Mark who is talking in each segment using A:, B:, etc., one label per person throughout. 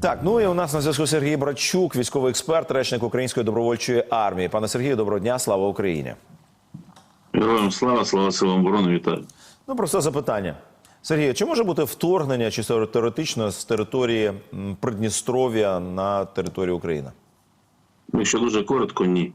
A: Так, ну і у нас на зв'язку Сергій Брачук, військовий експерт, речник Української добровольчої армії. Пане Сергію, доброго дня, слава Україні.
B: Героям слава, слава силам оборони, вітаю.
A: Ну, просте запитання. Сергію, чи може бути вторгнення чи теоретично з території Придністров'я на територію України?
B: Якщо дуже коротко, ні.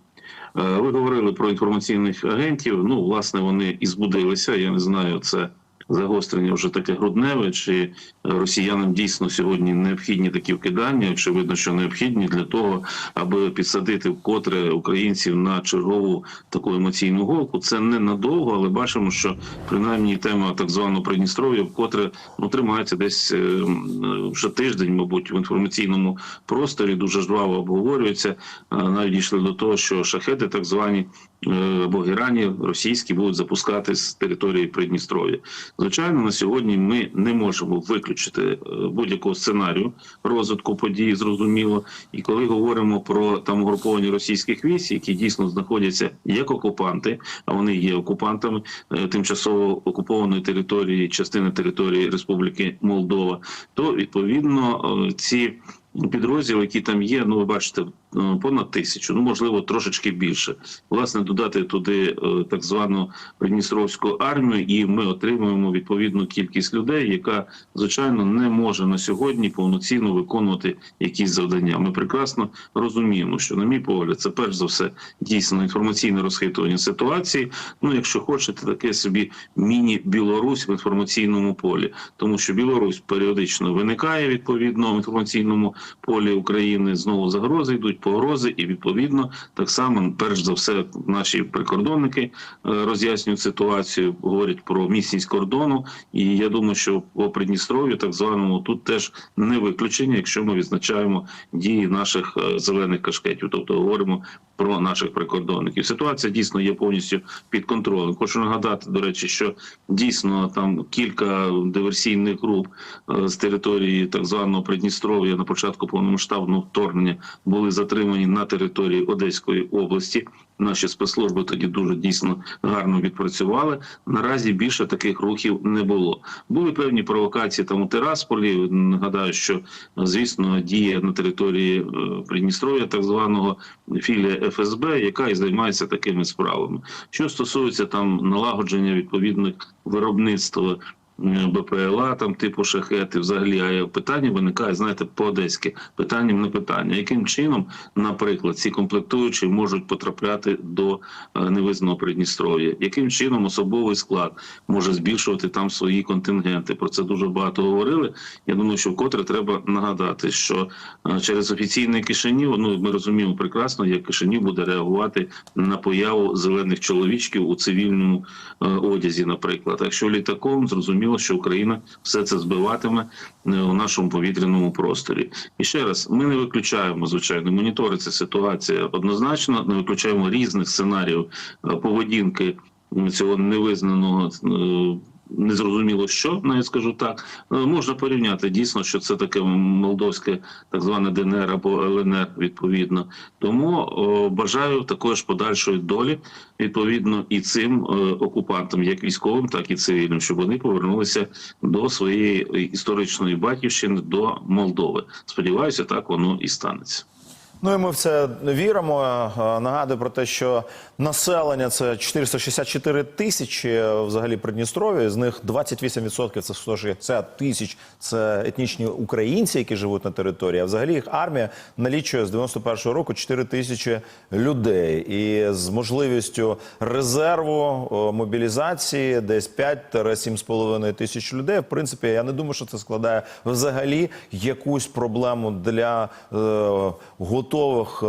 B: Е, Ви говорили про інформаційних агентів. Ну, власне, вони і збудилися. Я не знаю, це загострення вже таке грудневе, чи росіянам дійсно сьогодні необхідні такі вкидання. Очевидно, що необхідні для того, аби підсадити вкотре українців на чергову таку емоційну голку. Це не надовго, але бачимо, що принаймні тема так званого Придністров'я вкотре ну, тримається десь е, вже тиждень, мабуть, в інформаційному просторі дуже жваво обговорюється. Навіть дійшли до того, що шахеди, так звані е, або герані російські, будуть запускати з території Придністров'я. Звичайно, на сьогодні ми не можемо виключити е, будь-якого сценарію розвитку подій, зрозуміло. І коли говоримо про там угруповані російських військ, які дійсно знаходяться як окупанти, а вони є окупантами е, тимчасово окупованої території, частини території Республіки Молдова, то відповідно ці. Підрозділи, які там є, ну ви бачите, понад тисячу, ну можливо, трошечки більше. Власне, додати туди е, так звану Придністровську армію, і ми отримуємо відповідну кількість людей, яка звичайно не може на сьогодні повноцінно виконувати якісь завдання. Ми прекрасно розуміємо, що, на мій погляд, це перш за все дійсно інформаційне розхитування ситуації. Ну, якщо хочете, таке собі міні-Білорусь в інформаційному полі, тому що Білорусь періодично виникає відповідно в інформаційному полі України. Знову загрози йдуть погрози, і відповідно так само, перш за все, наші прикордонники е, роз'яснюють ситуацію, говорять про міцність кордону. І я думаю, що по Придністров'ю, так званому, тут теж не виключення, якщо ми відзначаємо дії наших е, зелених кашкетів, тобто говоримо про наших прикордонників. Ситуація дійсно є повністю під контролем. Хочу нагадати, до речі, що дійсно там кілька диверсійних груп е, з території так званого Придністров'я на початку повномасштабного вторгнення були затримані на території Одеської області. Наші спецслужби тоді дуже дійсно гарно відпрацювали. Наразі більше таких рухів не було. Були певні провокації там у Тирасполі. Нагадаю, що звісно діє на території е, Придністров'я, так званого філія ФСБ, яка і займається такими справами. Що стосується там налагодження відповідних виробництва. БПЛА там типу шахети, взагалі а питання виникає, знаєте, по-одеськи питанням не питання. Яким чином, наприклад, ці комплектуючі можуть потрапляти до е, невизнаного Придністров'я? Яким чином особовий склад може збільшувати там свої контингенти? Про це дуже багато говорили. Я думаю, що вкотре треба нагадати, що е, через офіційний Кишинів, ну ми розуміємо прекрасно, як Кишинів буде реагувати на появу зелених чоловічків у цивільному е, одязі, наприклад. Якщо літаком, зрозуміло, що Україна все це збиватиме е, у нашому повітряному просторі. І ще раз, ми не виключаємо звичайно моніториться ситуація однозначно, не виключаємо різних сценаріїв е, поведінки цього невизнаного. Е, Незрозуміло, що навіть скажу так. Е, Можна порівняти дійсно, що це таке молдовське, так зване ДНР або ЛНР, відповідно. Тому о, бажаю також подальшої долі відповідно і цим е, окупантам, як військовим, так і цивільним, щоб вони повернулися до своєї історичної батьківщини, до Молдови. Сподіваюся, так воно і станеться.
A: Ну і ми в це віримо. Е, Нагадую про те, що населення це 464 тисячі е, взагалі Придністров'я. З них 28% це 160 тисяч. Це етнічні українці, які живуть на території. А взагалі їх армія налічує з 91-го року 4 тисячі людей. І з можливістю резерву е, мобілізації десь 5-7,5 тисяч людей. В принципі, я не думаю, що це складає взагалі якусь проблему для е, готових е,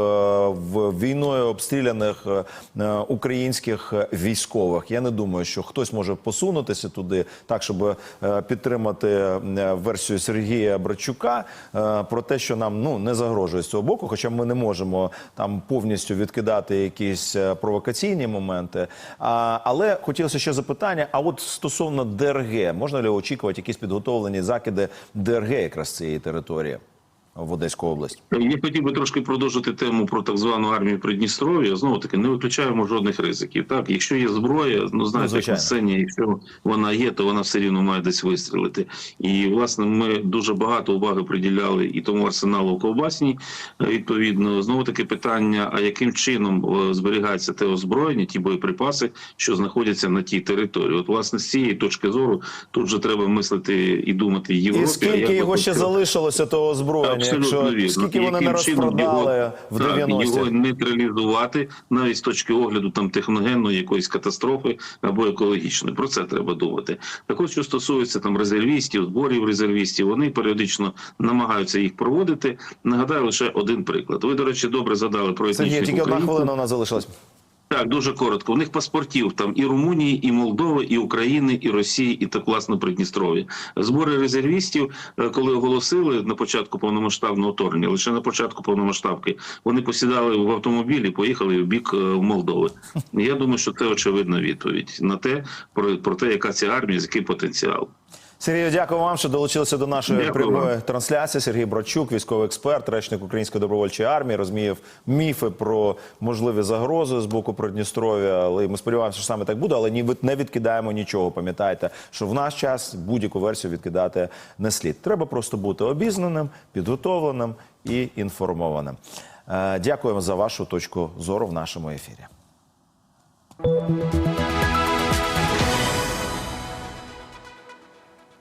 A: війною обстріляних е, е, українських військових. Я не думаю, що хтось може посунутися туди так, щоб підтримати версію Сергія Брачука про те, що нам ну не загрожує з цього боку, хоча ми не можемо там повністю відкидати якісь провокаційні моменти. Але хотілося ще запитання: а от стосовно ДРГ, можна ли очікувати якісь підготовлені закиди ДРГ якраз цієї території? В Одеську область.
B: Я хотів би трошки продовжити тему про так звану армію Придністров'я. Знову таки не виключаємо жодних ризиків. Так, якщо є зброя, ну знаєте, як на сцені, якщо вона є, то вона все рівно має десь вистрілити. І власне ми дуже багато уваги приділяли і тому арсеналу в ковбасній. Е, Відповідно, знову таки питання: а яким чином е, зберігається те озброєння, ті боєприпаси, що знаходяться на тій території? От власне з цієї точки зору тут вже треба мислити і думати Європі.
A: І скільки його ще залишилося того озброєння,
B: Абсолютно
A: якщо
B: вірно.
A: скільки вони не розпродали
B: його,
A: в 90-ті?
B: його нейтралізувати навіть з точки огляду там техногенної якоїсь катастрофи або екологічної. Про це треба думати. Так от, що стосується там резервістів, зборів резервістів, вони періодично намагаються їх проводити. Нагадаю лише один приклад. Ви, до речі, добре задали про
A: Сергій,
B: етнічних
A: тільки одна хвилина у нас залишилась.
B: Так, дуже коротко. У них паспортів там і Румунії, і Молдови, і України, і Росії, і так власне Придністров'я. Збори резервістів, е, коли оголосили на початку повномасштабного вторгнення, лише на початку повномасштабки, вони посідали в автомобілі, поїхали в бік е, Молдови. Я думаю, що це очевидна відповідь на те, про, про те, яка ця армія, з яким потенціал.
A: Сергію, дякую вам, що долучилися до нашої
B: Дякую
A: прямої трансляції. Сергій Брачук, військовий експерт, речник Української добровольчої армії, розміяв міфи про можливі загрози з боку Придністров'я. Але ми сподіваємося, що саме так буде, але ніби не відкидаємо нічого. Пам'ятайте, що в наш час будь-яку версію відкидати не слід. Треба просто бути обізнаним, підготовленим і інформованим. Е, Дякуємо за вашу точку зору в нашому ефірі.